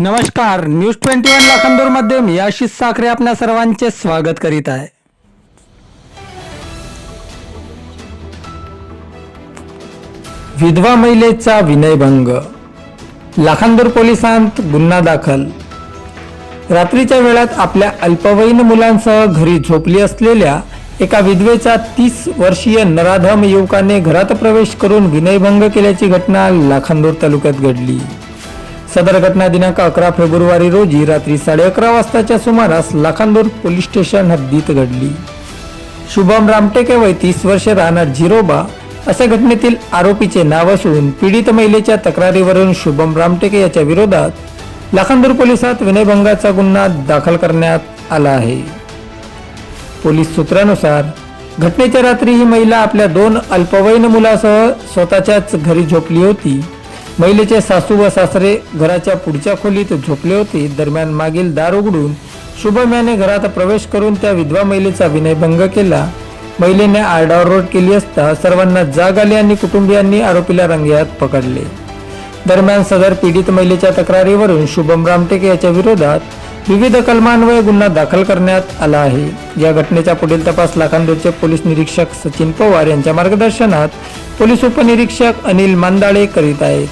नमस्कार news twenty one लाखांदूरमध्ये मी आशिष साखरे आपल्या सर्वांचे स्वागत करीत आहे. विधवा महिलेचा विनयभंग. लाखांदूर पोलिसांत गुन्हा दाखल. रात्रीच्या वेळात आपल्या अल्पवयीन मुलांसह घरी झोपली असलेल्या एका विधवेचा तीस वर्षीय नराधम युवकाने घरात प्रवेश करून विनयभंग केल्याची घटना लाखांदूर तालुक्यात घडली. सदर घटना दिनांक अकरा फेब्रुवारी रोजी रात्री साडे अकरा वाजताच्या सुमारास लाखांदूर पोलीस स्टेशन हद्दीत घडली. शुभम रामटेके वय तीस वर्षे राहणार झिरोबा अशा घटनेतील आरोपीचे नाव असून पीडित महिलेच्या तक्रारीवरून शुभम रामटेके याच्या विरोधात लाखांदूर पोलिसात विनयभंगाचा गुन्हा दाखल करण्यात आला आहे. पोलीस सूत्रानुसार घटनेच्या रात्री ही महिला आपल्या दोन अल्पवयीन मुलासह स्वतःच्याच घरी झोपली होती. महिलेचे सासू व सासरे घराच्या पुढच्या खोलीत झोपले होते. दरम्यान मागील दार उघडून शुभम याने घरात प्रवेश करून त्या विधवा महिलेचा विनयभंग केला. महिलेने आरडाओरड केली असता सर्वांना जाग आली आणि कुटुंबियांनी आरोपीला रंगेहात पकडले. दरम्यान सदर पीडित महिलेच्या तक्रारीवरून शुभम रामटेके याच्या विरोधात विविध कलमान्वये गुन्हा दाखल करण्यात आला आहे. या घटनेचा पुढील तपास लाखांदूरचे पोलीस निरीक्षक सचिन पवार यांच्या मार्गदर्शनात पोलीस उपनिरीक्षक अनिल मांदाळे करीत आहेत.